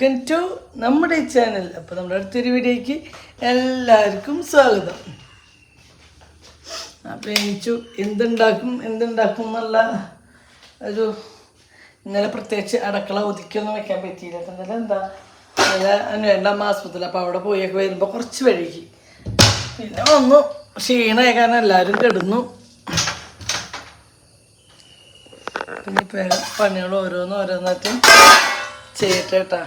Welcome to നമ്മുടെ channel അപ്പോൾ നമ്മുടെ അടുത്തൊരു വീഡിയോയ്ക്ക് എല്ലാവർക്കും സ്വാഗതം. അപ്പോൾ എനിച്ചു എന്തുണ്ടാക്കും എന്തുണ്ടാക്കും എന്നുള്ള ഒരു ഇന്നലെ പ്രത്യേകിച്ച് അടക്കള ഒതുക്കിയൊന്നും വെക്കാൻ പറ്റിയില്ല. എന്നാലും എന്താ ഇന്നലെ രണ്ടാം ആസ്പത്രിയിൽ അപ്പോൾ അവിടെ പോയൊക്കെ വരുമ്പോൾ കുറച്ച് വഴുകി പിന്നെ വന്നു. ക്ഷീണമായ കാരണം എല്ലാവരും കിടന്നു. പിന്നെ പണികൾ ഓരോന്ന് ഓരോന്നായിട്ടും ചെയ്യട്ടെ കേട്ടാ.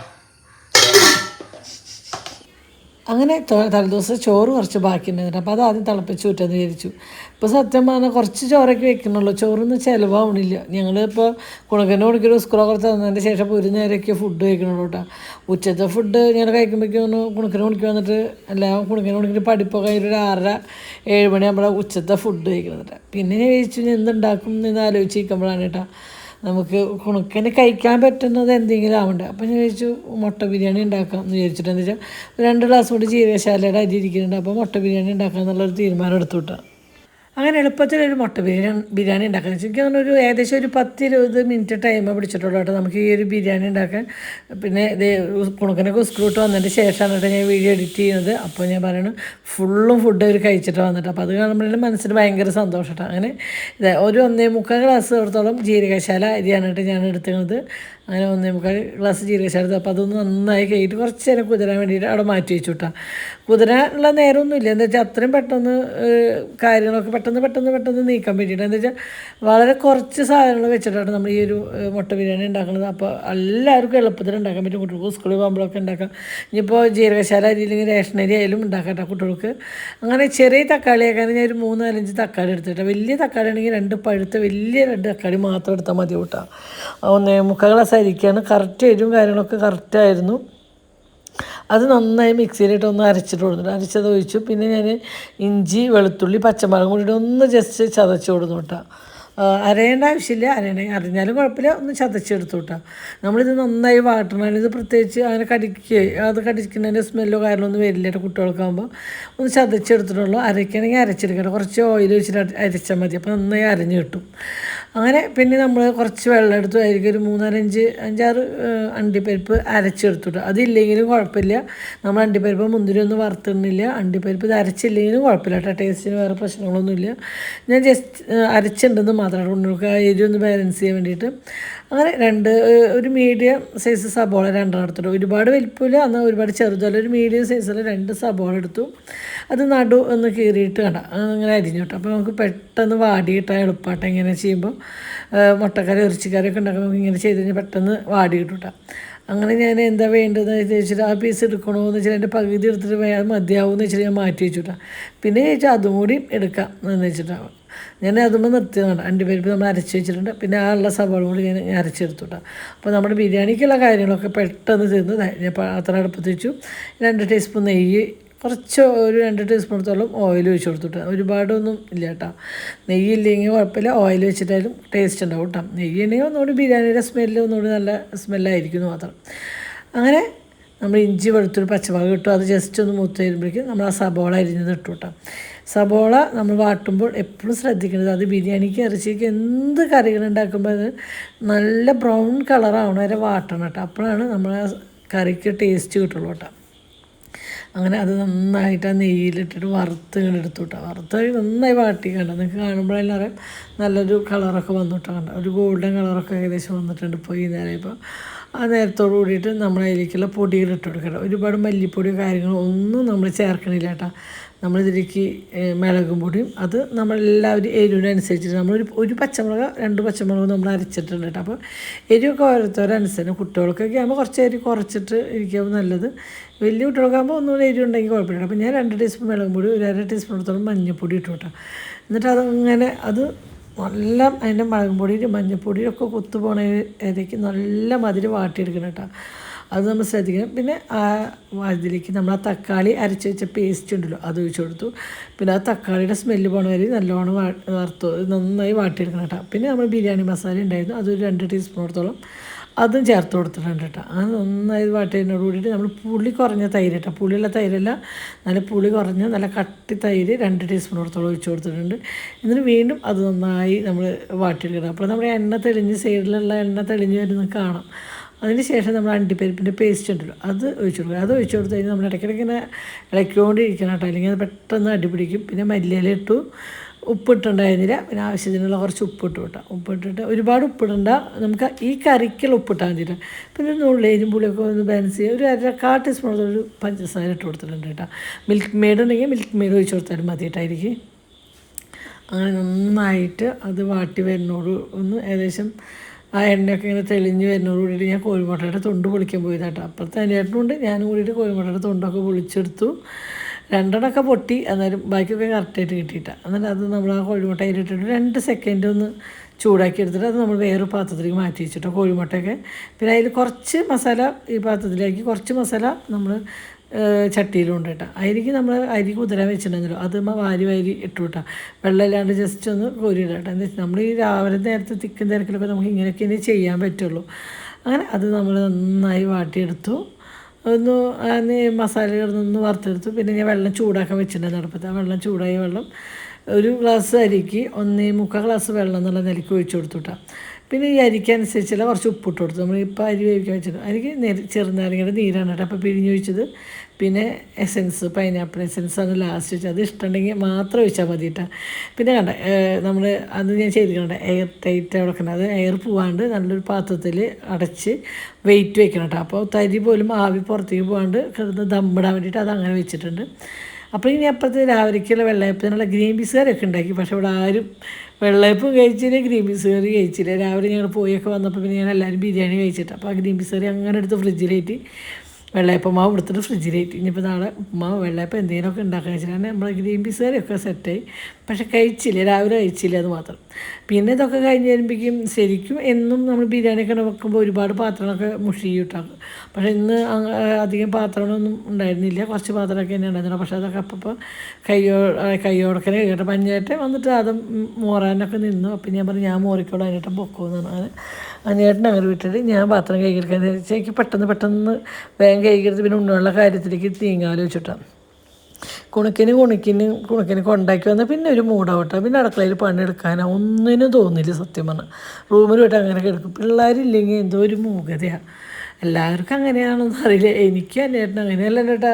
അങ്ങനെ തലേദിവസം ചോറ് കുറച്ച് ബാക്കിയുണ്ടായിരുന്നു. അപ്പോൾ അത് ആദ്യം തിളപ്പിച്ച് ഊറ്റാന്ന് വിചാരിച്ചു. ഇപ്പോൾ സത്യം പറഞ്ഞാൽ കുറച്ച് ചോറൊക്കെ വെക്കണുള്ളൂ ചോറൊന്നും ചിലവാവണില്ല. ഞങ്ങളിപ്പോൾ കുണക്കന്റെ കുണിക്കൊരു സ്കൂളൊക്കെ തന്നതിന്റെ ശേഷം ഒരു നേരമൊക്കെ ഫുഡ് കഴിക്കണുള്ളൂ കേട്ടോ ഉച്ചത്തെ ഫുഡ് ഞങ്ങൾ കഴിക്കുമ്പോഴേക്കും ഒന്ന് കുണക്കന് കുണിക്ക് വന്നിട്ട് എല്ലാം കുണക്കനെ കുണിക്കിട്ട് പഠിപ്പൊക്കെ കഴിഞ്ഞ് ഒരു ആറര ഏഴ് മണിയാകുമ്പോഴാണ് ഉച്ചത്തെ ഫുഡ് കഴിക്കുന്നത് പിന്നെ ഞാൻ ചോദിച്ചു എന്തുണ്ടാക്കും എന്ന് ആലോചിച്ചിരിക്കുമ്പോഴാണ് കേട്ടോ നമുക്ക് കുണുക്കന് കഴിക്കാൻ പറ്റുന്നത് എന്തെങ്കിലും ആവണ്ടേ? അപ്പം ഞാൻ ചോദിച്ചു മുട്ട ബിരിയാണി ഉണ്ടാക്കാം എന്ന് വിചാരിച്ചിട്ടെന്ന് വെച്ചാൽ രണ്ട് ഗ്ലാസ് കൂടി ജീരകശാലയുടെ അരി ഇരിക്കുന്നുണ്ട്. അപ്പോൾ മുട്ട ബിരിയാണി ഉണ്ടാക്കാം എന്നുള്ളൊരു തീരുമാനം എടുത്തു വിട്ടാ. അങ്ങനെ എളുപ്പത്തിൽ ഒരു മുട്ട ബിരിയാണി ബിരിയാണി ഉണ്ടാക്കാൻ. എനിക്ക് തോന്നുന്നു ഒരു ഏകദേശം ഒരു പത്ത് ഇരുപത് മിനിറ്റ് ടൈം പിടിച്ചിട്ടുള്ളൂ കേട്ടോ നമുക്ക് ഈ ഒരു ബിരിയാണി ഉണ്ടാക്കാൻ. പിന്നെ ഇത് കുണുക്കനൊക്കെ സ്കൂൾ വിട്ട് വന്നതിന് ശേഷമാണ് കേട്ടോ ഞാൻ വീഡിയോ എഡിറ്റ് ചെയ്യുന്നത്. അപ്പോൾ ഞാൻ പറയണു ഫുള്ളും ഫുഡ് അവർ കഴിച്ചിട്ട് വന്നിട്ട്. അപ്പോൾ അത് കാണുമ്പോഴേ മനസ്സിന് ഭയങ്കര സന്തോഷം കേട്ടോ അങ്ങനെ ഒരു ഒന്നേ മുക്കാൽ ഗ്ലാസ് എടുത്തോളം ജീരകശാല അരിയാണ് കേട്ടോ ഞാൻ എടുക്കുന്നത് അങ്ങനെ വന്ന് നമുക്ക് ഗ്ലാസ് ജീരകശാലത്ത് അപ്പോൾ അതൊന്ന് നന്നായി കഴിഞ്ഞിട്ട് കുറച്ച് നേരം കുതിരാൻ വേണ്ടിയിട്ട് അവിടെ മാറ്റി വെച്ചു കിട്ടാം കുതിരാനുള്ള നേരമൊന്നുമില്ല. എന്താ വെച്ചാൽ അത്രയും പെട്ടെന്ന് കാര്യങ്ങളൊക്കെ പെട്ടെന്ന് പെട്ടെന്ന് പെട്ടെന്ന് നീക്കാൻ വേണ്ടിയിട്ട്. എന്താ വെച്ചാൽ വളരെ കുറച്ച് സാധനങ്ങൾ വെച്ചിട്ടാണ് നമ്മൾ ഈ ഒരു മുട്ട ബിരിയാണി ഉണ്ടാക്കുന്നത്. അപ്പോൾ എല്ലാവർക്കും എളുപ്പത്തിൽ ഉണ്ടാക്കാൻ പറ്റും. കുട്ടികൾക്ക് സ്കൂളിൽ പോകുമ്പോഴൊക്കെ ഉണ്ടാക്കാം. ഇനിയിപ്പോൾ ജീരകശാല അരി അല്ലെങ്കിൽ റേഷൻ അരി ആയാലും ഉണ്ടാക്കാം കുട്ടികൾക്ക്. അങ്ങനെ ചെറിയ തക്കാളി ആക്കാൻ ഞാൻ ഒരു മൂന്ന് നാലഞ്ച് തക്കാളി എടുത്തിട്ട്. വലിയ തക്കാളി ആണെങ്കിൽ രണ്ട് പഴുത്ത വലിയ രണ്ട് തക്കാളി മാത്രം എടുത്താൽ മതി കൂട്ടാം ഒന്ന് മുക്കാൽ ഗ്ലാസ് അരിക്കാണ് കറക്റ്റ് എരിവും കാര്യങ്ങളൊക്കെ കറക്റ്റായിരുന്നു അത് നന്നായി മിക്സിയിലിട്ട് ഒന്ന് അരച്ചിട്ട് കൊടുത്തിട്ട് അരച്ചത് ഒഴിച്ചു. പിന്നെ ഞാൻ ഇഞ്ചി വെളുത്തുള്ളി പച്ചമുളകും കൂടിയിട്ട് ഒന്ന് ജസ്റ്റ് ചതച്ച് കൊടുത്തു കേട്ടോ. അരയേണ്ട ആവശ്യമില്ല. അരയണേ അറിഞ്ഞാലും കുഴപ്പമില്ല. ഒന്ന് ചതച്ചെടുത്തു കേട്ടോ. നമ്മളിത് നന്നായി വാട്ടണം ഇത് പ്രത്യേകിച്ച് അങ്ങനെ കടിക്കുക അത് കടിക്കുന്നതിന്റെ സ്മെല്ലോ കാര്യങ്ങളൊന്നും വരില്ല കേട്ടോ കുട്ടികൾക്കാകുമ്പോൾ ഒന്ന് ചതച്ചെടുത്തിട്ടുള്ളൂ അരയ്ക്കണമെങ്കിൽ അരച്ചെടുക്കണം കുറച്ച് ഓയിൽ വെച്ചിട്ട് അര- അരച്ചാൽ മതി. അപ്പോൾ നന്നായി അരഞ്ഞു കിട്ടും. അങ്ങനെ പിന്നെ നമ്മൾ കുറച്ച് വെള്ളം എടുത്തു. അതിലേക്ക് ഒരു മൂന്നാലഞ്ച് അഞ്ചാറ് അണ്ടിപ്പരിപ്പ് അരച്ചെടുത്തിട്ടു. അതില്ലെങ്കിലും കുഴപ്പമില്ല. നമ്മൾ അണ്ടിപ്പരിപ്പ് മുന്തിരി ഒന്നും വറുത്തിടുന്നില്ല. അണ്ടിപ്പരിപ്പ് ഇത് അരച്ചില്ലെങ്കിലും കുഴപ്പമില്ല കേട്ടോ. ടേസ്റ്റിന് വേറെ പ്രശ്നങ്ങളൊന്നുമില്ല. ഞാൻ ജസ്റ്റ് അരച്ചിട്ടുണ്ടെന്ന് മാത്രമാണ് ഉണ്ണികൾക്ക് എരിവൊന്ന് ബാലൻസ് ചെയ്യാൻ വേണ്ടിയിട്ട്. അങ്ങനെ രണ്ട് ഒരു മീഡിയം സൈസ് സബോള രണ്ടെണ്ണം എടുത്തിട്ടു. ഒരുപാട് വലിപ്പമില്ല എന്നാൽ ഒരുപാട് ചെറുതല്ല. ഒരു മീഡിയം സൈസിൽ രണ്ട് സബോള എടുത്തു. അത് നടു ഒന്ന് കീറിയിട്ട് കണ്ട. അങ്ങനെ അരിഞ്ഞു കേട്ടോ അപ്പോൾ നമുക്ക് പെട്ടെന്ന് വാടിയിട്ടാൽ എളുപ്പമായിട്ട് ഇങ്ങനെ ചെയ്യുമ്പോൾ മുട്ടക്കറി ഇറച്ചിക്കറി ഒക്കെ ഉണ്ടാക്കുമ്പോൾ നമുക്ക് ഇങ്ങനെ ചെയ്ത് കഴിഞ്ഞാൽ പെട്ടെന്ന് വാടി കിട്ടും അങ്ങനെ ഞാൻ എന്താ വേണ്ടതെന്ന് ചോദിച്ചിട്ട് ആ പീസ് എടുക്കണോ എന്ന് വെച്ചാൽ എന്റെ പകുതി എടുത്തിട്ട് അത് മതിയാവും എന്ന് വെച്ചിട്ട് ഞാൻ മാറ്റി വെച്ചു കേട്ടോ പിന്നെ ചോദിച്ചാൽ അതും കൂടി എടുക്കാം എന്ന് വെച്ചിട്ടാണ് ഞാൻ അതുമ്പോൾ നിർത്തിയതാണ്. അണ്ടിപ്പരിപ്പ് നമ്മൾ അരച്ച് വെച്ചിട്ടുണ്ട്. പിന്നെ ആ ഉള്ള സവാള കൂടി ഞാൻ അരച്ചെടുത്തു കേട്ടോ അപ്പോൾ നമ്മുടെ ബിരിയാണിക്കുള്ള കാര്യങ്ങളൊക്കെ പെട്ടെന്ന് തീർന്നു ദാ ഞാൻ പാത്രം അടുപ്പത്ത് വെച്ചു. രണ്ട് ടീസ്പൂൺ നെയ്യ് കുറച്ച് ഒരു രണ്ട് ടീസ്പൂണത്തോളം ഓയിൽ ഒഴിച്ച് കൊടുത്തിട്ട്. ഒരുപാടൊന്നും ഇല്ല കേട്ടോ നെയ്യ് ഇല്ലെങ്കിൽ കുഴപ്പമില്ല. ഓയിൽ വെച്ചിട്ടായാലും ടേസ്റ്റ് ഉണ്ടാവും കേട്ടോ നെയ്യ് ഉണ്ടെങ്കിൽ ഒന്നുകൂടി ബിരിയാണിയുടെ സ്മെല്ല് ഒന്നുകൂടി നല്ല സ്മെല്ലായിരിക്കും മാത്രം. അങ്ങനെ നമ്മൾ ഇഞ്ചി വെളുത്തൊരു പച്ചമുളക് ഇട്ടു. അത് ജസ്റ്റ് ഒന്ന് മൂത്ത് വരുമ്പോഴേക്കും നമ്മൾ ആ സബോള അരിഞ്ഞത് ഇട്ടു കേട്ടോ സബോള നമ്മൾ വാട്ടുമ്പോൾ എപ്പോഴും ശ്രദ്ധിക്കുന്നത് അത് ബിരിയാണിക്ക് ഇറച്ചിക്ക് എന്ത് കറികൾ ഉണ്ടാക്കുമ്പോൾ അത് നല്ല ബ്രൗൺ കളറാവണം വരെ വാട്ടണം കേട്ടോ. അപ്പോഴാണ് നമ്മൾ ആ കറിക്ക് ടേസ്റ്റ് കിട്ടുള്ളൂ കേട്ടോ. അങ്ങനെ അത് നന്നായിട്ട് ആ നെയ്യിലിട്ടിട്ട് വറുത്ത് ഇങ്ങനെ എടുത്തു കേട്ടോ. വറുത്ത് നന്നായി വാട്ടി കണ്ട. നിങ്ങൾക്ക് കാണുമ്പോഴെല്ലാം അറിയാം. നല്ലൊരു കളറൊക്കെ വന്നിട്ട് കണ്ട. ഒരു ഗോൾഡൻ കളറൊക്കെ ഏകദേശം വന്നിട്ടുണ്ട് ഇപ്പോൾ ഈ നേരം. ഇപ്പോൾ ആ നേരത്തോട് കൂടിയിട്ട് നമ്മൾ അതിലേക്കുള്ള പൊടികൾ ഇട്ട് കൊടുക്കണം. ഒരുപാട് മല്ലിപ്പൊടി കാര്യങ്ങളോ ഒന്നും നമ്മൾ ചേർക്കണില്ല കേട്ടോ. നമ്മളിതിലേക്ക് മുളകും പൊടിയും അത് നമ്മളെല്ലാവരും എരിവിനനുസരിച്ചിട്ട് നമ്മളൊരു ഒരു പച്ചമുളക് രണ്ട് പച്ചമുളക് നമ്മൾ അരച്ചിട്ടുണ്ട് കേട്ടോ. അപ്പോൾ എരിവൊക്കെ ഓരോരുത്തരനുസരിച്ച് കുട്ടികൾക്കൊക്കെ ആകുമ്പോൾ കുറച്ച് എരി കുറച്ചിട്ട് ഇരിക്കുമ്പോൾ നല്ലത്. വലിയ കുട്ടികൾക്കാകുമ്പോൾ ഒന്നുകൂടെ എരി ഉണ്ടെങ്കിൽ കുഴപ്പമില്ല അപ്പോൾ ഞാൻ രണ്ട് ടീസ്പൂൺ മിളകും പൊടി ഒരു അര ടീസ്പൂൺ എടുത്തോളം മഞ്ഞൾപ്പൊടി ഇട്ടു കേട്ടോ. എന്നിട്ട് അതങ്ങനെ അത് നല്ല അതിന്റെ മുളകും പൊടിയും മഞ്ഞൾപ്പൊടിയും ഒക്കെ കുത്തു പോണ ഇടയ്ക്ക് നല്ല മധുരം വാട്ടിയെടുക്കണം കേട്ടോ. അത് നമ്മൾ ശ്രദ്ധിക്കണം. പിന്നെ ആ അതിലേക്ക് നമ്മൾ ആ തക്കാളി അരച്ച് വെച്ച പേസ്റ്റ് ഉണ്ടല്ലോ അത് ഒഴിച്ചു കൊടുത്തു. പിന്നെ ആ തക്കാളിയുടെ സ്മെല്ല് പോണ വരെ നല്ലോണം വറുത്തു. നന്നായി വാട്ടിയെടുക്കണം കേട്ടോ. പിന്നെ നമ്മൾ ബിരിയാണി മസാല ഉണ്ടായിരുന്നു. അതൊരു രണ്ട് ടീസ്പൂണോടത്തോളം അതും ചേർത്ത് കൊടുത്തിട്ടുണ്ട് കേട്ടോ അത് നന്നായി വാട്ടിയതിനോട് കൂടിയിട്ട് നമ്മൾ പുളി കുറഞ്ഞ തൈര് കേട്ടോ പുളിയുള്ള തൈരല്ല. നല്ല പുളി കുറഞ്ഞ നല്ല കട്ടി തൈര് രണ്ട് ടീസ്പൂൺ ടീസ്പൂണോടത്തോളം ഒഴിച്ച് കൊടുത്തിട്ടുണ്ട്. എന്നിട്ട് വീണ്ടും അത് നന്നായി നമ്മൾ വാട്ടിയെടുക്കണം. അപ്പോൾ നമ്മുടെ എണ്ണ തെളിഞ്ഞ് സൈഡിലുള്ള എണ്ണ തെളിഞ്ഞ് വരുന്നത് കാണാം. അതിന് ശേഷം നമ്മൾ അണ്ടിപ്പരിപ്പിന്റെ പേസ്റ്റ് ഉണ്ടല്ലോ അത് ഒഴിച്ചു കൊടുക്കുക. അത് ഒഴിച്ചു കൊടുത്ത് കഴിഞ്ഞാൽ നമ്മൾ ഇടയ്ക്കിടയ്ക്ക് ഇങ്ങനെ ഇളക്കിക്കൊണ്ടിരിക്കണം കേട്ടോ അല്ലെങ്കിൽ അത് പെട്ടെന്ന് അടിപിടിക്കും. പിന്നെ മല്ലിയില ഇട്ടു. ഉപ്പിട്ടുണ്ടായിരുന്നില്ല. പിന്നെ ആവശ്യത്തിനുള്ള കുറച്ച് ഉപ്പിട്ട് വിട്ടാം ഉപ്പിട്ടിട്ട് ഒരുപാട് ഉപ്പിടണ്ട. നമുക്ക് ഈ കറിക്കുള്ള ഉപ്പിട്ടാൽ മതി പിന്നെ ഒരു നുള്ളിയും പുളിയൊക്കെ ഒന്ന് ബാലൻസ് ചെയ്യുക ഒരു അര കാ ടീസ്പൂൺ ഒരു പഞ്ചസാര ഇട്ട് കൊടുത്തിട്ടുണ്ട് കേട്ടോ. മിൽക്ക് മെയ്ഡ് ഉണ്ടെങ്കിൽ മിൽക്ക് മെയ്ഡ് ഒഴിച്ച് കൊടുത്താലും മതി കേട്ടായിരിക്കും അങ്ങനെ നന്നായിട്ട് അത് വാട്ടി വരുന്നോട് ഒന്ന് ഏകദേശം ആ എണ്ണയൊക്കെ ഇങ്ങനെ തെളിഞ്ഞ് വരുന്നതോട് കൂടിയിട്ട് ഞാൻ കോഴിമുട്ടയുടെ തൊണ്ട് പൊളിക്കാൻ പോയതാട്ടോ അപ്പുറത്തെ അനിയേട്ടനുണ്ട്. ഞാനും കൂടിയിട്ട് കോഴിമുട്ടയുടെ തൊണ്ടൊക്കെ പൊളിച്ചെടുത്തു. രണ്ടെണ്ണമൊക്കെ പൊട്ടി എന്നാലും ബാക്കിയൊക്കെ കറക്റ്റായിട്ട് കിട്ടിയിട്ടാണ് എന്നിട്ട് അത് നമ്മൾ ആ കോഴിമുട്ടയിൽ ഇട്ടിട്ട് രണ്ട് സെക്കൻഡ് ഒന്ന് ചൂടാക്കി എടുത്തിട്ട് അത് നമ്മൾ വേറൊരു പാത്രത്തിലേക്ക് മാറ്റി വെച്ചിട്ടോ കോഴിമുട്ടയൊക്കെ. പിന്നെ അതിൽ കുറച്ച് മസാല ഈ പാത്രത്തിലേക്ക് കുറച്ച് മസാല നമ്മൾ ചട്ടിയിലുണ്ട് കേട്ടോ. അതിലേക്ക് നമ്മൾ അരി കുതിരാൻ വെച്ചിട്ടുണ്ടല്ലോ അത് വാരി വാരി ഇട്ടു കേട്ടോ. വെള്ളമില്ലാണ്ട് ജസ്റ്റ് ഒന്ന് കോരിയിടാം കേട്ടോ. എന്താ വെച്ചാൽ നമ്മൾ ഈ രാവിലെ നേരത്തെ തിക്കും തിരക്കിലൊക്കെ നമുക്ക് ഇങ്ങനെയൊക്കെ ഇനി ചെയ്യാൻ പറ്റുള്ളൂ. അങ്ങനെ അത് നമ്മൾ നന്നായി വാട്ടിയെടുത്തു. ഒന്ന് മസാല ഒന്ന് വറുത്തെടുത്തു. പിന്നെ ഞാൻ വെള്ളം ചൂടാക്കാൻ വെച്ചിട്ടുണ്ട് അടുപ്പത്ത്. ആ വെള്ളം ചൂടായ വെള്ളം ഒരു ഗ്ലാസ് അരിക്ക് ഒന്നേ മുക്കാൽ ഗ്ലാസ് വെള്ളം എന്നുള്ള നിലയ്ക്ക് ഒഴിച്ചു കൊടുത്തു കേട്ടോ പിന്നെ ഈ അരിക്കനുസരിച്ചുള്ള കുറച്ച് ഉപ്പിട്ട് കൊടുത്തു. നമ്മൾ ഇപ്പോൾ അരി വേവിക്കാൻ വെച്ചിട്ട് അരിക്ക് നെരി ചെറുനാരങ്ങയുടെ നീരാണ് കേട്ടോ. അപ്പോൾ പിഴിഞ്ഞൊഴിച്ചത് പിന്നെ എസെൻസ് പൈനാപ്പിൾ എസെൻസ് ആണ് ലാസ്റ്റ് വെച്ചത്. അത് ഇഷ്ടമുണ്ടെങ്കിൽ മാത്രം ഒഴിച്ചാൽ മതി കേട്ടോ പിന്നെ കണ്ട നമ്മൾ അത് ഞാൻ ചെയ്തിട്ടുണ്ട് എയർ ടൈറ്റ് വെക്കണം അത് എയർ പോവാണ്ട് നല്ലൊരു പാത്രത്തിൽ അടച്ച് വെയിറ്റ് വെക്കണം കേട്ടോ അപ്പോൾ തരി പോലും ആവി പുറത്തേക്ക് പോകാണ്ട് കിടന്ന് ദമ്മിടാൻ വേണ്ടിയിട്ട് അത് അങ്ങനെ വെച്ചിട്ടുണ്ട്. അപ്പോൾ ഇനി അപ്പുറത്ത് രാവിലേക്കുള്ള വെള്ളയപ്പത്തിനുള്ള ഗ്രീൻ പീസ് കറിയൊക്കെ ഉണ്ടാക്കി. പക്ഷേ ഇവിടെ ആരും വെള്ളയപ്പം കഴിച്ചില്ല ഗ്രീൻ പീസ് കറി കഴിച്ചില്ല. രാവിലെ ഞങ്ങൾ പോയൊക്കെ വന്നപ്പോൾ പിന്നെ ഞാൻ എല്ലാവരും ബിരിയാണി കഴിച്ചിട്ട്. അപ്പോൾ ആ ഗ്രീൻ പീസ് കറി അങ്ങനെ എടുത്ത് ഫ്രിഡ്ജിലേറ്റ് വെള്ളയപ്പം മാവ് എടുത്തിട്ട് ഫ്രിഡ്ജിലേറ്റ് ഇനിയിപ്പോൾ നാളെ ഉപ്പുമാവ് വെള്ളയപ്പം എന്തെങ്കിലുമൊക്കെ ഉണ്ടാക്കാൻ വെച്ചിട്ടാണ് നമ്മൾ ഗ്രീൻ പീസ് കറിയൊക്കെ സെറ്റായി പക്ഷേ കഴിച്ചില്ല രാവിലെ കഴിച്ചില്ല അത് മാത്രം. പിന്നെ ഇതൊക്കെ കഴിഞ്ഞ് വരുമ്പോഴേക്കും ശരിക്കും എന്നും നമ്മൾ ബിരിയാണിയൊക്കെ വെക്കുമ്പോൾ ഒരുപാട് പാത്രങ്ങളൊക്കെ മുഷിയിട്ടാക്കും പക്ഷേ ഇന്ന് അധികം പാത്രങ്ങളൊന്നും ഉണ്ടായിരുന്നില്ല. കുറച്ച് പാത്രമൊക്കെ തന്നെ ഉണ്ടായിരുന്നു പക്ഷേ അതൊക്കെ അപ്പോൾ കയ്യോ കയ്യോടക്കനെ കേട്ടോ പഞ്ചായത്തെ വന്നിട്ട് അത് മോറാനൊക്കെ നിന്നു. അപ്പം ഞാൻ പറഞ്ഞു ഞാൻ മോറിക്കോളാം അതിനേട്ടം പൊക്കോന്ന് പറഞ്ഞാൽ അനിയേട്ടൻ അങ്ങനെ വിട്ടിട്ട് ഞാൻ പാത്രം കൈകിരിക്കാൻ എനിക്ക് പെട്ടെന്ന് പെട്ടെന്ന് വേഗം കൈകരുത് പിന്നെ ഉണ്ണുള്ള കാര്യത്തിലേക്ക് തീങ്ങാലോചിച്ചിട്ടാണ് കുണക്കിന് കുണക്കിന് കുണക്കിന് കൊണ്ടാക്കി വന്നാൽ പിന്നെ ഒരു മൂടാവട്ടെ പിന്നെ അടുക്കളയിൽ പണിയെടുക്കാനോ ഒന്നിനും തോന്നില്ല സത്യം പറഞ്ഞാൽ റൂമിൽ പോയിട്ട് അങ്ങനെ കിടക്കും. പിള്ളേരില്ലെങ്കിൽ എന്തോ ഒരു മൂകതയാണ് എല്ലാവർക്കും അങ്ങനെയാണെന്ന് അറിയില്ല. എനിക്ക് അല്ലേട്ടൻ അങ്ങനെയല്ല ചേട്ടാ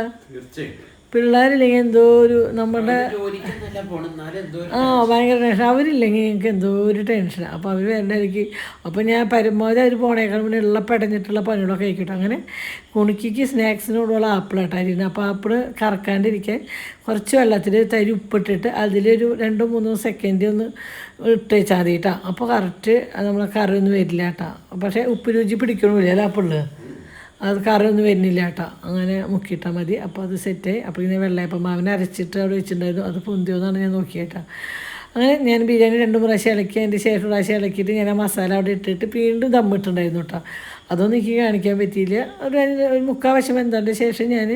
പിള്ളേരില്ലെങ്കിൽ എന്തോ ഒരു നമ്മുടെ ആ ഭയങ്കര ടെൻഷൻ അവരില്ലെങ്കിൽ എനിക്ക് എന്തോ ഒരു ടെൻഷനാണ് അപ്പോൾ അവർ വരേണ്ട എനിക്ക്. അപ്പോൾ ഞാൻ പരമാവധി അവർ പോണേക്കാൾ മുന്നേ ഉള്ള പടഞ്ഞിട്ടുള്ള പണികളൊക്കെ കഴിക്കട്ടെ അങ്ങനെ കുണിക്കിക്ക് സ്നാക്സിനോടുള്ള ആപ്പിളാട്ടായിരുന്നു അപ്പോൾ ആപ്പിൾ കറക്കാണ്ടിരിക്കാൻ കുറച്ച് വെള്ളത്തിൽ തരി ഉപ്പിട്ടിട്ട് അതിലൊരു രണ്ടോ മൂന്നോ സെക്കൻഡ് ഒന്ന് ഇട്ട് വെച്ചാൽ മതി കേട്ടോ. അപ്പോൾ കറക്റ്റ് നമ്മളെ കറിയൊന്നും വരില്ല കേട്ടോ. പക്ഷേ ഉപ്പ് രുചി പിടിക്കണമില്ല അല്ല ആപ്പിളിൽ അത് കറിയൊന്നും വരുന്നില്ല കേട്ടോ. അങ്ങനെ മുക്കിയിട്ടാൽ മതി. അപ്പോൾ അത് സെറ്റായി. അപ്പോൾ ഇങ്ങനെ വെള്ളയപ്പം മാവിനെ അരച്ചിട്ട് അവിടെ വെച്ചിട്ടുണ്ടായിരുന്നു. അത് പൊന്തിയോന്നാണ് ഞാൻ നോക്കിയേട്ടാ അങ്ങനെ ഞാൻ ബിരിയാണി രണ്ട് പ്രാവശ്യം ഇളക്കി അതിന്റെ ശേഷം പ്രാവശ്യം ഇളക്കിയിട്ട് ഞാൻ ആ മസാല അവിടെ ഇട്ടിട്ട് വീണ്ടും ദമ്മിട്ടുണ്ടായിരുന്നു കേട്ടോ. അതൊന്നും എനിക്ക് കാണിക്കാൻ പറ്റിയില്ല. ഒരു ഒരു മുക്കാൽ വശം ശേഷം ഞാൻ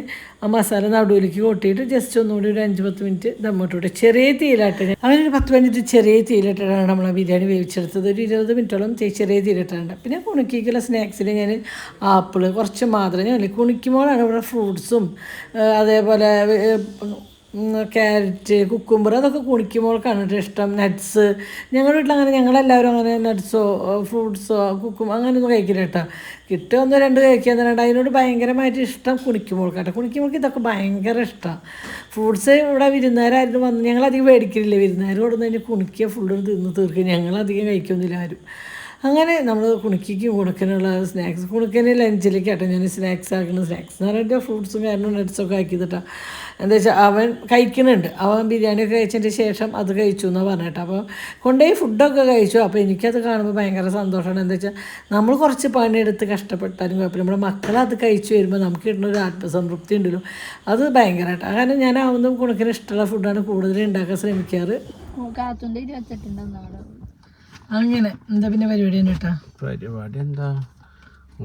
ആ മസാല നടുവിലേക്ക് കൊട്ടിയിട്ട് ജസ്റ്റ് ഒന്നുകൂടി ഒരു അഞ്ച് പത്ത് മിനിറ്റ് ദമ്മിട്ട് വിട്ടു ചെറിയ തീയിലാട്ട് അങ്ങനെ ഒരു പത്ത് മിനിറ്റ് ചെറിയ തീയിലിട്ടാണ് നമ്മൾ ആ ബിരിയാണി വേവിച്ചെടുത്തത്. ഒരു ഇരുപത് മിനിറ്റോളം ചെറിയ തീയിലിട്ടാണ് പിന്നെ കുണുക്കിക്കുള്ള സ്നാക്സിൽ ഞാൻ ആപ്പിൾ കുറച്ച് മാത്രം. ഞാൻ കുണിക്കുമ്പോഴാണ് ഇവിടെ ഫ്രൂട്ട്സും അതേപോലെ ക്യാരറ്റ് കുക്കുംബർ അതൊക്കെ കുണിക്കുമ്പോഴേക്കാണ് കേട്ടോ ഇഷ്ടം. നട്ട്സ് ഞങ്ങളുടെ വീട്ടിൽ അങ്ങനെ ഞങ്ങളെല്ലാവരും അങ്ങനെ നട്ട്സോ ഫ്രൂട്ട്സോ കുക്കും അങ്ങനെയൊന്നും കഴിക്കില്ല കേട്ടോ. കിട്ടുക ഒന്നോ രണ്ട് കഴിക്കാൻ തന്നെ അതിനോട് ഭയങ്കരമായിട്ട് ഇഷ്ടം കുടിക്കുമ്പോൾ കേട്ടോ. കുടിക്കുമ്പോൾ ഇതൊക്കെ ഭയങ്കര ഇഷ്ടമാണ് ഫ്രൂട്ട്സ് ഇവിടെ വിരുന്നുകാരായിരുന്നു വന്ന് ഞങ്ങളധികം മേടിക്കില്ല വിരുന്നുകാർ കൊടുന്ന് തന്നെ കുണിക്കുക ഫുള്ള് തിന്ന് തീർക്കുക ഞങ്ങളധികം കഴിക്കുന്നില്ല ആരും. അങ്ങനെ നമ്മൾ കുണുക്കിക്ക് കൊടുക്കാനുള്ള സ്നാക്സ് കുണക്കിന് ലഞ്ചിലേക്ക് ആട്ടെ ഞാൻ സ്നാക്സ് ആക്കുന്ന സ്നാക്സ് എന്ന് പറഞ്ഞിട്ട് ഫ്രൂട്ട്സും കാരണം നട്ട്സൊക്കെ ആക്കിയതിട്ടാ എന്താ വെച്ചാൽ അവൻ കഴിക്കുന്നുണ്ട്. അവൻ ബിരിയാണിയൊക്കെ കഴിച്ചതിന്റെ ശേഷം അത് കഴിച്ചു എന്നാണ് പറഞ്ഞിട്ട് അപ്പോൾ കൊണ്ടുപോയി ഫുഡൊക്കെ കഴിച്ചു. അപ്പോൾ എനിക്കത് കാണുമ്പോൾ ഭയങ്കര സന്തോഷമാണ് എന്താ വെച്ചാൽ നമ്മൾ കുറച്ച് പണിയെടുത്ത് കഷ്ടപ്പെട്ടാലും കുഴപ്പമില്ല. നമ്മുടെ മക്കളത് അത് കഴിച്ചു വരുമ്പോൾ നമുക്ക് കിട്ടുന്ന ഒരു ആത്മസംതൃപ്തി ഉണ്ടല്ലോ. അത് ഭയങ്കരമായിട്ട് അങ്ങനെ ഞാൻ ആവുന്ന കുണക്കിന് ഇഷ്ടമുള്ള ഫുഡാണ് കൂടുതൽ ഉണ്ടാക്കാൻ ശ്രമിക്കാറ്. അങ്ങനെ. എന്താ പിന്നെ പരിപാടി തന്നെ കേട്ടാ? പരിപാടി എന്താ?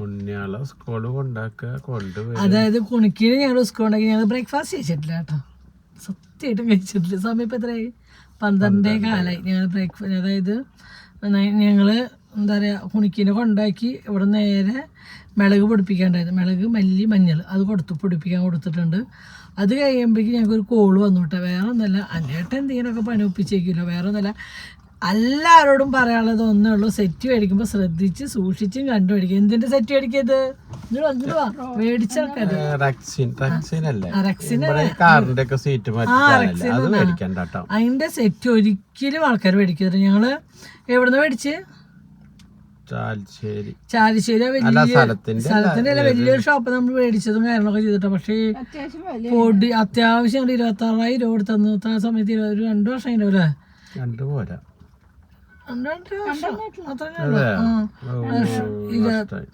ഉണ്ണിയാളെ സ്കൂൾ കൊണ്ടാക്കുക കൊണ്ടുപോയി അതായത് കുണിക്കീഴ് ഞങ്ങൾ സ്കൂളുണ്ടെങ്കിൽ ഞങ്ങൾ ബ്രേക്ക്ഫാസ്റ്റ് കഴിച്ചിട്ടില്ല കേട്ടോ. സത്യമായിട്ടും കഴിച്ചിട്ടില്ല. സമയം ഇപ്പം എത്രയായി? പന്ത്രണ്ടേ കാലായി. ഞങ്ങൾ ബ്രേക്ക്ഫാസ്റ്റ് അതായത് ഞങ്ങൾ എന്താ പറയുക കുണിക്കീനെ കൊണ്ടാക്കി ഇവിടെ നേരെ മിളക് പൊടിപ്പിക്കാണ്ടായത് മിളക് മല്ലി മഞ്ഞൾ അത് കൊടുത്തു പൊടിപ്പിക്കാൻ കൊടുത്തിട്ടുണ്ട്. അത് കഴിയുമ്പോഴേക്കും ഞങ്ങൾക്ക് ഒരു കോൾ വന്നു കേട്ടോ. വേറെ ഒന്നല്ല അന്നേട്ടം എന്തെങ്കിലുമൊക്കെ പണി ഒപ്പിച്ചേക്കില്ല വേറെ ഒന്നല്ല എല്ലാവരോടും പറയാനുള്ളത് ഒന്നേ ഉള്ളൂ സെറ്റ് മേടിക്കുമ്പോൾ ശ്രദ്ധിച്ച് സൂക്ഷിച്ചും കണ്ടു കണ്ടുപിടിക്കുക എന്തിന്റെ സെറ്റ് മേടിക്കത് അതിന്റെ സെറ്റ് ഒരിക്കലും ആൾക്കാർ മേടിക്കരുത്. ഞങ്ങൾ എവിടുന്ന് മേടിച്ച്? ചാലിശ്ശേരി. അല്ല സ്ഥലത്തിന്റെ വലിയൊരു ഷോപ്പ് നമ്മൾ മേടിച്ചതും കാര്യങ്ങളൊക്കെ ചെയ്തിട്ട്. പക്ഷേ പൊടി അത്യാവശ്യം ഇരുപത്തി ആറായിരം രൂപ കൊടുത്തു ആ സമയത്ത് ഒരു രണ്ടു വർഷം രണ്ടു പോരാ രണ്ട് വർഷം അത്രയും അതെ ആ ഓ, ഇരുപത്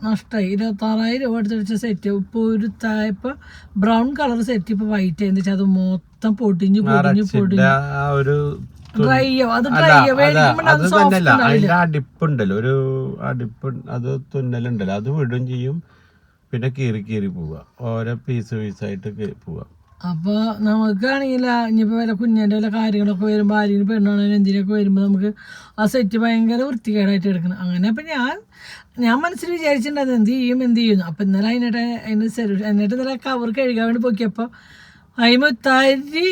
നഷ്ടമായി ഇരുപത്താറായിരം രൂപ എടുത്തടിച്ച സെറ്റ് ഇപ്പൊ ഒരു തായപ്പ ബ്രൗൺ കളർ സെറ്റ് ഇപ്പൊ വൈറ്റ് എന്ന് വെച്ചാൽ അത് മൊത്തം പൊടിഞ്ഞു പൊടിഞ്ഞു പൊടിഞ്ഞു. അതിന്റെ അടിപ്പുണ്ടല്ലോ. ഒരു അടിപ്പ് അത് തുന്നലുണ്ടല്ലോ. അത് വിടും ചെയ്യും. പിന്നെ കീറി കീറി പോവുക. ഓരോ പീസ് പീസായിട്ട് പോവുക. അപ്പൊ നമുക്കാണെങ്കിൽ ഇനിയിപ്പോ വല്ല കുഞ്ഞിന്റെ വല്ല കാര്യങ്ങളൊക്കെ വരുമ്പോ ആരെങ്കിലും പെണ്ണാണെങ്കിലും എന്തിനൊക്കെ വരുമ്പോൾ നമുക്ക് ആ സെറ്റ് ഭയങ്കര വൃത്തികേടായിട്ട് എടുക്കണം അങ്ങനെ അപ്പൊ ഞാൻ ഞാൻ മനസ്സിൽ വിചാരിച്ചിട്ടുണ്ടായിരുന്നു എന്ത് ചെയ്യും എന്ത് ചെയ്യുന്നു. അപ്പൊ ഇന്നലെ അതിനിടെ അതിന്റെ സെലു എന്നിട്ട് ഇന്നലെ കവർ കഴുകാൻ വേണ്ടി പൊക്കിയപ്പോൾ അതിമ തരി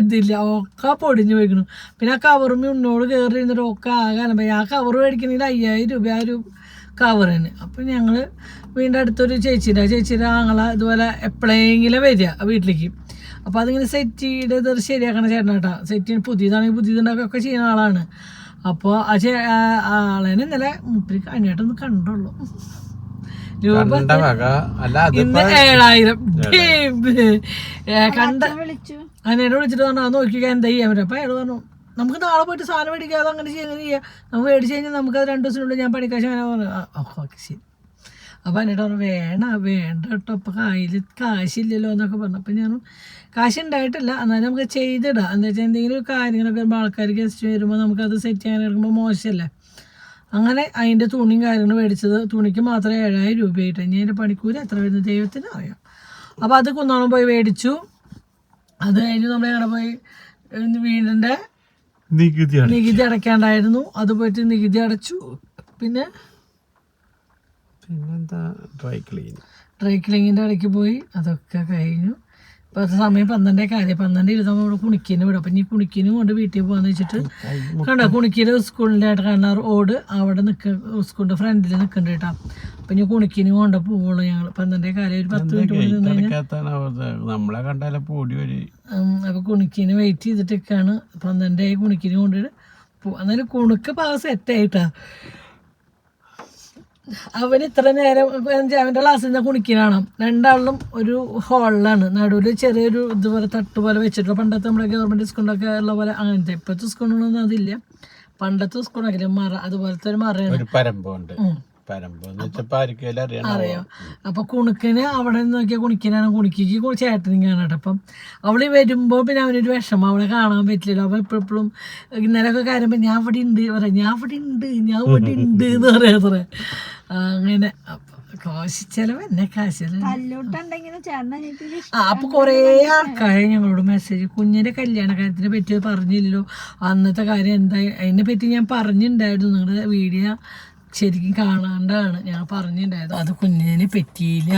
ഇതില്ല ഒക്കെ പൊടിഞ്ഞു പോയിക്കണു. പിന്നെ ആ കവറും ഉണ്ണോട് കയറി ഇരുന്നിട്ട് ഒക്കെ ആകാനും ആ കവർ മേടിക്കണമെങ്കിൽ അയ്യായിരം രൂപ ആ ഒരു കവറിന്. അപ്പം ഞങ്ങൾ വീണ്ടും അടുത്തൊരു ചേച്ചിയുടെ ആ ചേച്ചിയുടെ ആങ്ങള ഇതുപോലെ എപ്പോഴെങ്കിലും വരിക ആ വീട്ടിലേക്ക്. അപ്പോൾ അതിങ്ങനെ സെറ്റ് ചെയ്ത് ഇത് ശരിയാക്കണ ചേട്ടൻ കേട്ടോ സെറ്റ് ചെയ്ത് പുതിയതാണെങ്കിൽ പുതിയതുണ്ടാക്കുകയൊക്കെ ചെയ്യുന്ന ആളാണ്. അപ്പോൾ ആ ചേ ആളേനെ ഇന്നലെ മുപ്പിരി കഴിഞ്ഞിട്ടൊന്ന് കണ്ടുള്ളൂ. രൂപ ഇന്ന് ഏഴായിരം. കണ്ട വിളിച്ചു? അതിനോട് വിളിച്ചിട്ട് പറഞ്ഞു അത് നോക്കിക്കാൻ എന്താ ചെയ്യാൻ പറ്റും? അപ്പോൾ അയാൾ പറഞ്ഞു നമുക്ക് നാളെ പോയിട്ട് സാധനം മേടിക്കാതെ അങ്ങനെ ചെയ്യാൻ അങ്ങനെ ചെയ്യാം. നമുക്ക് മേടിച്ച് കഴിഞ്ഞാൽ നമുക്ക് അത് രണ്ട് ദിവസത്തിനുള്ളിൽ ഞാൻ പണിക്കാശ് അങ്ങനെ പറഞ്ഞു. ഓക്കെ ശരി. അപ്പോൾ എന്നിട്ട് പറഞ്ഞു വേണ വേണ്ട കേട്ടോ അപ്പോൾ കയ്യിൽ കാശില്ലല്ലോ എന്നൊക്കെ പറഞ്ഞു. അപ്പം ഞാൻ കാശ് ഉണ്ടായിട്ടില്ല എന്നാലും നമുക്ക് ചെയ്തിടാം. എന്താ വെച്ചാൽ എന്തെങ്കിലും കാര്യങ്ങളൊക്കെ വരുമ്പോൾ ആൾക്കാർ ഗസ്റ്റ് വരുമ്പോൾ നമുക്കത് സെറ്റ് ചെയ്യാൻ എടുക്കുമ്പോൾ മോശമല്ലേ അങ്ങനെ അതിന്റെ തുണിയും കാര്യങ്ങളും മേടിച്ചത് തുണിക്ക് മാത്രം ഏഴായിരം രൂപയായിട്ട്. ഇനി അതിന്റെ പണിക്കൂലി എത്ര വരുന്നത് ദൈവത്തിന് അറിയാം. അപ്പോൾ അത് കുന്നോളം പോയി മേടിച്ചു. അത് കഴിഞ്ഞ് നമ്മൾ ഞങ്ങളുടെ പോയി? വീടിന്റെ നികുതിയാണ് നികുതി അടയ്ക്കാണ്ടായിരുന്നു. അത് പോയിട്ട് നികുതി അടച്ചു. പിന്നെ? പിന്നെന്താ? ഡ്രൈ ക്ലീൻ ഡ്രൈ ക്ലീനിങ്ങിന്റെ ഇടയ്ക്ക് പോയി. അതൊക്കെ കഴിഞ്ഞു. ഇപ്പോൾ സമയം പന്ത്രണ്ടേ കാര്യം പന്ത്രണ്ട് ഇരുപത് നമ്മൾ കുണിക്കിന് വിടും. അപ്പം ഇനി കുണിക്കിനും കൊണ്ട് വീട്ടിൽ പോകാന്ന് വെച്ചിട്ട് കണ്ടോ? കുണിക്കിന് സ്കൂളിന്റെ ആയിട്ട് കണ്ണാർ ഓട് അവിടെ നിൽക്ക സ്കൂളിന്റെ ഫ്രണ്ടിൽ നിൽക്കുന്നുണ്ട് കേട്ടോ. അപ്പം ഇനി കുണിക്കിന് കൊണ്ട് പോവുള്ളൂ ഞങ്ങൾ പന്ത്രണ്ടേ കാലം ഒരു പത്ത് മിനിറ്റ് അപ്പൊ നമ്മളെ കണ്ടാലേ കുണിക്കിന് വെയിറ്റ് ചെയ്തിട്ടൊക്കെയാണ് പന്ത്രണ്ടേ കുണിക്കിന് കൊണ്ടിട്ട് അന്നേരം എന്നാലും കുണുക്ക് പാകം സെറ്റായിട്ടാ അവൻ ഇത്ര നേരം അവന്റെ ക്ലാസ്സിൽ നിന്ന് കുണിക്കിനാണ് രണ്ടാളും ഒരു ഹോളിലാണ് നടുവിൽ ചെറിയൊരു ഇതുപോലെ തട്ട് പോലെ വെച്ചിട്ടുള്ള പണ്ടത്തെ നമ്മുടെ ഗവൺമെന്റ് സ്കൂളിലൊക്കെ ഉള്ള പോലെ അങ്ങനത്തെ. ഇപ്പോഴത്തെ സ്കൂളിലൊന്നും അതില്ല. പണ്ടത്തെ സ്കൂളിലൊക്കെ മറ അതുപോലത്തെ ഒരു മറയാണ്. പരമ്പ് എന്ന് വെച്ചപ്പോ ആർക്കെങ്കിലും അറിയണം? അറിയാം. അപ്പൊ കുണുക്കന് അവിടെ നിന്ന് കുണിക്കനാണ് കുണിക്കിക്ക് ചേട്ടനും കാണട്ടെ അപ്പം അവൾ വരുമ്പോ പിന്നെ അവനൊരു വിഷമം. അവളെ കാണാൻ പറ്റില്ലല്ലോ. അവൻ എപ്പോഴും ഇന്നലെയൊക്കെ കാര്യം ഞാൻ അവിടെ ഉണ്ട്. പറയാം ഞാൻ അവിടെ ഉണ്ട് ഞാൻ ഇവിടെ ഉണ്ട് എന്ന് പറയാ അങ്ങനെ. അപ്പൊ കാശ് ചെലവ് എന്നെ കാശ് ചെലവ്. കല്ലൂട്ടുണ്ടെങ്കിൽ ചേട്ടനെ ആ അപ്പൊ കുറേ ആൾക്കാരെ ഞങ്ങളോട് മെസ്സേജ് കുഞ്ഞിന്റെ കല്യാണ കാര്യത്തിനെ പറ്റി പറഞ്ഞില്ലല്ലോ. അന്നത്തെ കാര്യം എന്താ അതിനെ പറ്റി ഞാൻ പറഞ്ഞിട്ടുണ്ടായിരുന്നു നിങ്ങളുടെ വീഡിയോ ശരിക്കും കാണാണ്ടാണ്. ഞാൻ പറഞ്ഞിട്ടുണ്ടായത് അത് കുഞ്ഞിനെ പറ്റിയില്ല.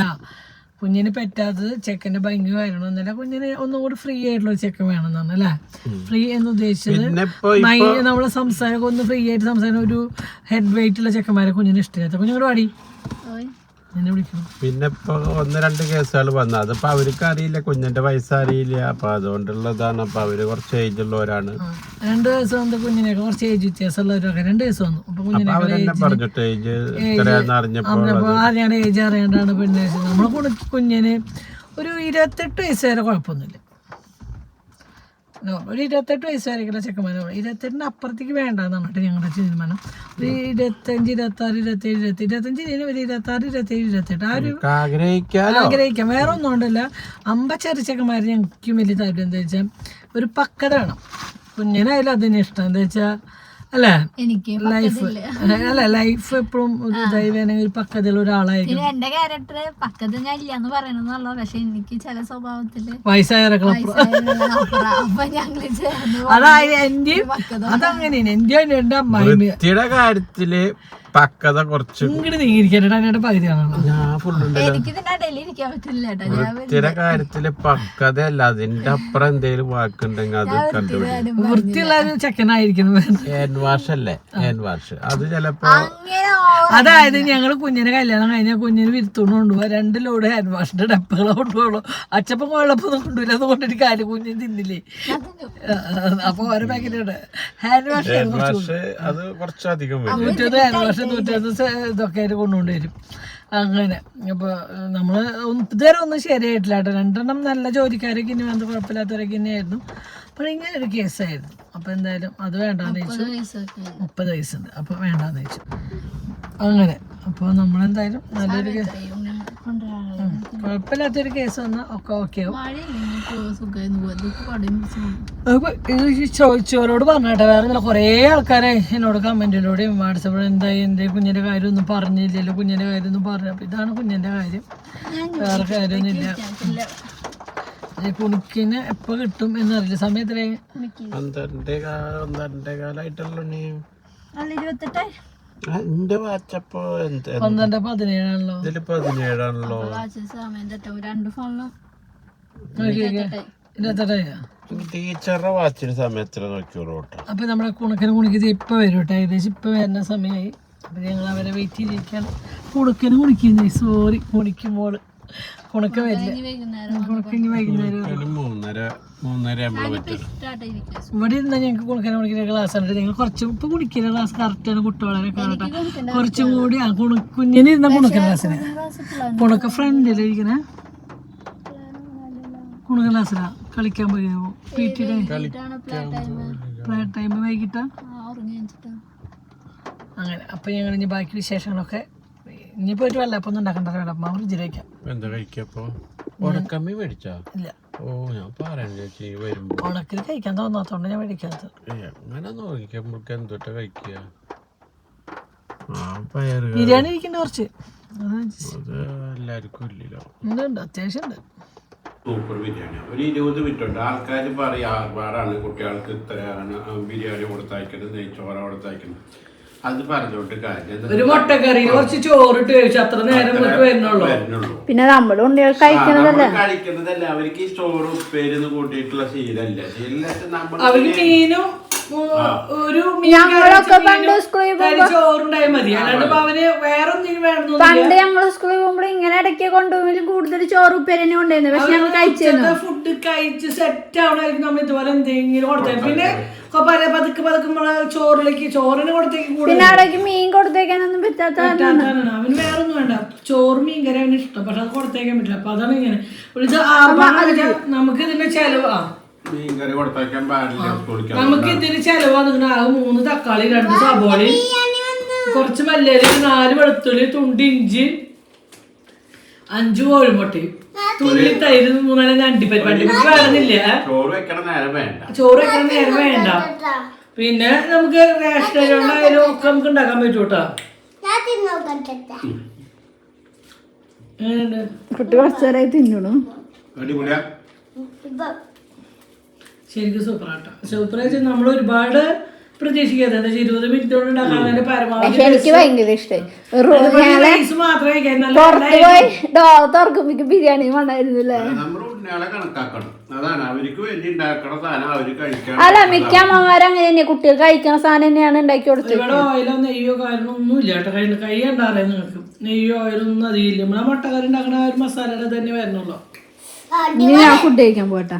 കുഞ്ഞിന് പറ്റാത്തത് ചെക്കന്റെ ഭംഗി വരണമെന്നല്ല കുഞ്ഞിന് ഒന്നും കൂടി ഫ്രീ ആയിട്ടുള്ള ഒരു ചെക്കൻ വേണമെന്നാണ് അല്ലേ? ഫ്രീ എന്ന് ഉദ്ദേശിച്ചത് നമ്മളെ സംസാരം ഒന്ന് ഫ്രീ ആയിട്ട് സംസാരം ഒരു ഹെഡ് വെയിറ്റ് ഉള്ള ചെക്കന്മാരെ കുഞ്ഞിന് ഇഷ്ടമില്ലാത്ത. കുഞ്ഞിനോട് പാടി പിന്നെ ഇപ്പൊ ഒന്ന് രണ്ട് കേസുകൾ വന്നു. അതിപ്പോ അവർക്ക് അറിയില്ല കുഞ്ഞിന്റെ വയസ്സ് അറിയില്ല അപ്പൊ അതുകൊണ്ടുള്ളതാണ്. അപ്പൊ അവർ കുറച്ച് ഏജ് ഉള്ളവരാണ്. രണ്ട് വയസ്സ് വന്ന കുഞ്ഞിനെ കുറച്ച് ഏജ് വ്യത്യാസമുള്ളവരൊക്കെ രണ്ട് വയസ്സ് വന്നു. അവരെന്നെ പറഞ്ഞിട്ട് ഏജ് ഇത്രയാന്ന് അറിഞ്ഞപ്പോ അറിയാണ്ട് ഏജ് അറിയാണ്ടാണ് പിന്നെ നമ്മളെ കുഞ്ഞിന് ഒരു ഇരുപത്തെട്ട് വയസ്സ് വരെ കുഴപ്പമൊന്നുമില്ല. ഒരു ഇരുപത്തെട്ട് വയസ്സ് വരെയൊക്കെയുള്ള ചെക്കന്മാരോ ഇരുപത്തെട്ടിന് അപ്പുറത്തേക്ക് വേണ്ടെന്ന് കേട്ടോ ഞങ്ങളുടെ തീരുമാനം. ഒരു ഇരുപത്തഞ്ച് ഇരുപത്താറ് ഇരുപത്തേഴ് ഇരുപത്തി ഇരുപത്തഞ്ച് ഇനി ഒരു ഇരുപത്താറ് ഇരുപത്തേഴ് ഇരുപത്തെട്ട്. ആ ഒരു എട്ട് ആരും ആഗ്രഹിക്കാം. വേറെ ഒന്നും ഉണ്ടല്ല അമ്പ ചെറിച്ചക്കന്മാർ ഞങ്ങൾക്കും വലിയ താല്പര്യം എന്താ വെച്ചാൽ ഒരു പക്വത വേണം. കുഞ്ഞിനായാലും അതിന് ഇഷ്ടം. എന്താ വെച്ചാൽ അല്ലേ? എനിക്ക് ലൈഫ് അല്ല ലൈഫ് എപ്പോഴും ഒരു ഇതായി ഒരു ഒരാളായിരിക്കും. എന്റെ ക്യാരക്ടർ പക്കത്ത് ഞാൻ ഇല്ലാന്ന് പറയണമെന്നുള്ള പക്ഷെ എനിക്ക് ചില സ്വഭാവത്തിൽ അതായത് എന്റെയും അതങ്ങനെയാണ്. എന്റെയും എന്റെ അമ്മായി കാര്യത്തിൽ പക്വത കുറച്ച്. വൃത്തിയുടെ കാര്യത്തിൽ പക്കതല്ല അതിന്റെ അപ്പുറം എന്തേലും വാക്കുണ്ടെങ്കിൽ അത് കണ്ടുപിടിക്കും. വാഷ് അല്ലേ? ഹാൻഡ് വാഷ് അത് ചിലപ്പോ അതായത് ഞങ്ങൾ കുഞ്ഞിനെ കല്യാണം കഴിഞ്ഞാൽ കുഞ്ഞിന് വിരുത്തോണ്ട് കൊണ്ടുപോവാ. രണ്ട് ലോഡ് ഹാൻഡ് വാഷിന്റെ ഡപ്പകൾ കൊണ്ടുപോകുള്ളൂ അച്ചപ്പം കുഴപ്പമൊന്നും കൊണ്ടുപോയില്ല അത് കൊണ്ടിട്ട് കാര്യം കുഞ്ഞിന് തിന്നില്ലേ? അപ്പൊ ഓരോ packet hand wash hand wash അത് കുറച്ചധികം ഹാൻഡ് വാഷ് നൂറ്റത് ഇതൊക്കെ ആയിട്ട് കൊണ്ടുകൊണ്ട് വരും. അങ്ങനെ. അപ്പോൾ നമ്മൾ ഇതുവരെ ഒന്നും ശരിയായിട്ടില്ല കേട്ടോ. രണ്ടെണ്ണം നല്ല ജോലിക്കാരൊക്കെ ഇനി വന്ന് കുഴപ്പമില്ലാത്തവരൊക്കെ തന്നെയായിരുന്നു അപ്പോൾ ഇങ്ങനെ ഒരു കേസായിരുന്നു. അപ്പോൾ എന്തായാലും അത് വേണ്ടാന്ന് ചോദിച്ചു. മുപ്പത് വയസ്സുണ്ട്. അപ്പോൾ വേണ്ടാന്ന് ചോദിച്ചു. അങ്ങനെ. അപ്പോൾ നമ്മളെന്തായാലും നല്ലൊരു കുഴപ്പമില്ലാത്തൊരു കേസ് വന്നാൽ ഒക്കെ ഓക്കെ ചോദിച്ചവരോട് പറഞ്ഞാട്ടെ വേറെ ഒന്നുമില്ല. കുറേ ആൾക്കാരെ എന്നോട് കമന്റിലൂടെയും വാട്സപ്പിൽ എന്തായി എന്റെ കുഞ്ഞിന്റെ കാര്യം ഒന്നും പറഞ്ഞില്ലല്ലോ കുഞ്ഞിന്റെ കാര്യം ഒന്നും പറഞ്ഞു അപ്പോൾ ഇതാണ് കുഞ്ഞിന്റെ കാര്യം. വേറെ കാര്യമൊന്നുമില്ല കുണിക്കിന് എപ്പോൾ കിട്ടും എന്നറിയില്ല. സമയത്തിലേ പന്ത്രണ്ടേ കാ- പന്ത്രണ്ടേ കാലായിട്ടുള്ള അല്ല ഇരുപത്തെട്ട് എന്റെ വാച്ചപ്പോ പന്ത്രണ്ട് പതിനേഴാണല്ലോ. ഇതിൽ പതിനേഴാണല്ലോ. സമയം ടീച്ചറുടെ വാച്ചിന് സമയത്തിൽ നോക്കിയോളൂ കേട്ടോ. അപ്പോൾ നമ്മുടെ കുണക്കന് കുണിക്കത് ഇപ്പൊ വരും കേട്ടോ. ഏകദേശം ഇപ്പൊ വരുന്ന സമയമായി. അപ്പൊ ഞങ്ങൾ അവരെ വെയിറ്റ് ചെയ്തിരിക്കുകയാണ്. കുണക്കന് കുണിക്കുന്നേ സോറി കുണിക്കുമ്പോൾ ചെയ്തിരിക്കാം ഇവിടെ ഇരുന്നാൽ ഞങ്ങൾക്ക് കുണക്കനെ കുണിക്കുന്ന ക്ലാസ് ഉണ്ട് ഞങ്ങൾ കുറച്ച് ഉപ്പ് കുടിക്കുന്ന ക്ലാസ് കറക്റ്റാണ് കുട്ടികളെ കാണട്ടെ കുറച്ചും കൂടി ആ കുണു കുഞ്ഞിന് ഇരുന്ന കുണക്കൻ ക്ലാസ്സിന് കുണക്ക ഫ്രണ്ടിലിരിക്കണ കുണക്കൻ ക്ലാസ്സിലാ കളിക്കാൻ പോയി P T. Day play time വൈകിട്ടാ? ഉറങ്ങി അങ്ങനെ. അപ്പൊ ഞങ്ങൾ ഇനി ബാക്കി വിശേഷങ്ങളൊക്കെ ഇനി പോയിട്ട് വെള്ളപ്പൊന്നും ഉണ്ടാക്കണ്ട. വെള്ളപ്പം ഫ്രിഡ്ജിൽ വയ്ക്കാം എന്താ കഴിക്കപ്പോ ഉണക്കമ്മി മേടിച്ചോ? ഇല്ല. ഓ ഞാൻ പറയാൻ ചേച്ചി വരുമ്പോ. ഉണക്കിൽ കഴിക്കാൻ തോന്നാത്തോണ്ട് ഞാൻ മേടിക്കാത്തത്. അങ്ങനെ നോക്കിക്കുമ്പോഴേക്ക് എന്തൊട്ട് കഴിക്കുക? ബിരിയാണി ഇരിക്കണ്ട കുറച്ച്. എല്ലാവർക്കും ഇല്ലല്ലോ. ഉണ്ട് അത്യാവശ്യം ഉണ്ട്. സൂപ്പർ ബിരിയാണി ഒരു ഇരുപത് മിനിറ്റ് ഉണ്ട്. ആൾക്കാർ പറയും ആർഭാടാണ് കുട്ടികൾക്ക് ഇത്രയാണ് ബിരിയാണി കൊടുത്തയക്കുന്നത് നെയ്ച്ചോറ കൊടുത്തയക്കുന്നത് അത് പറഞ്ഞോണ്ട് കാര്യം ഒരു മുട്ടക്കറി കുറച്ച് ചോറിട്ട് കഴിച്ചു അത്ര നേരം നമുക്ക് വരുന്നുള്ളൂ. പിന്നെ നമ്മൾ നമ്മൾ കഴിക്കുന്നതല്ല. അവർക്ക് ഈ ചോറ് ഉപ്പേരിന്ന് കൂട്ടിയിട്ടുള്ള ശീലല്ല. നമ്മൾ അവർക്ക് മീനും ഒരു മീൻ ഞങ്ങളൊക്കെ കറി, പണ്ട് സ്കൂളിൽ കറി ചോറുണ്ടായാൽ മതി. അല്ലാണ്ട് അവന് വേറെ ഒന്നിനും വേണമെന്നൊന്നുമില്ല പണ്ട് ഞങ്ങൾ സ്കൂളിൽ പോകുമ്പോൾ ഇങ്ങനെ ഇടയ്ക്ക് കൊണ്ടുപോയി കൂടുതൽ ചോറ് ഉപ്പേരനെ കൊണ്ടുവരുന്നത്. പക്ഷെ ഞങ്ങൾ കഴിച്ചു ഫുഡ് കഴിച്ച് സെറ്റ് ആവണമായിരുന്നു നമ്മൾ ഇതുപോലെ എന്തെങ്കിലും കൊടുത്തത് പിന്നെ കൊ- പല- പതുക്കെ പതുക്കെ നമ്മൾ ചോറിലേക്ക് ചോറിന് കൊടുത്തേക്ക് കൂടുതൽ പിന്നെ അവിടേക്ക് മീൻ കൊടുത്തേക്കാനൊന്നും പറ്റാത്ത പറ്റാത്തതാണ്. അവന് വേറെ ഒന്നും വേണ്ട. ചോറ് മീൻ കറി അവന് ഇഷ്ടം. പക്ഷെ അത് കൊടുത്തേക്കാൻ പറ്റില്ല. അപ്പൊ അതാണ് ഇങ്ങനെ. ഇത് ആർഭാടം നമുക്ക് ഇതിന്റെ ചെലവ് ആ. മീൻകറി കൊടുത്തയക്കാൻ പാടില്ല. സ്കൂളിൽ നമുക്ക് ഇതിന് ചെലവാ നിൽക്കുന്ന ആകെ മൂന്ന് തക്കാളി രണ്ട് സബോളി കുറച്ച് മല്ലിയില നാല് വെളുത്തുള്ളി തുണ്ടി ഇഞ്ചി അഞ്ചു കോഴിമുട്ടയും. തുള്ളി തൈര് മൂന്നാൽ അണ്ടിപ്പരിപ്പ് വേണമെന്നില്ല ചോറ് വെക്കണ നേരം വേണ്ട. ചോറ് വെക്കാൻ നേരം വേണ്ട. പിന്നെ നമുക്ക് റേഷൻ കൊണ്ടായാലും ഒക്കെ നമുക്ക് ഉണ്ടാക്കാൻ പറ്റൂ കേട്ടോ കുട്ടി തിന്നണു. ശരിക്കും സൂപ്പർ ആട്ടോ സൂപ്പർ വെച്ചാൽ നമ്മൾ ഒരുപാട് പ്രതീക്ഷിക്കാതെ എന്താ വെച്ചാൽ ഇരുപത് മിനിറ്റ് കൊണ്ട് ഉണ്ടാക്കാൻ പരമാവധി പക്ഷെ എനിക്ക് ഭയങ്കര ഇഷ്ടമായി തുറക്കുമ്പോ ബിരിയാണി വേണമായിരുന്നില്ലേ അല്ല? മിക്ക അമ്മമാരും അങ്ങനെ തന്നെ. കുട്ടികൾ കഴിക്കണ സാധനം തന്നെയാണ് ഉണ്ടാക്കി കൊടുത്തത്. ഇവിടെ ഓയിലോ നെയ്യോ കാരണം ഒന്നും ഇല്ല കേട്ടോ. കൈ കൈ ഉണ്ടാറിയാൽ നിങ്ങൾക്ക്. നെയ്യോ ഓയിലൊന്നും അധികമില്ല. നമ്മളെ മുട്ടക്കറി ഉണ്ടാക്കണ ആ ഒരു മസാലയുടെ തന്നെ വരുന്നുള്ളൂ ഇനി ഞാൻ ഫുഡ് കഴിക്കാൻ പോട്ടാ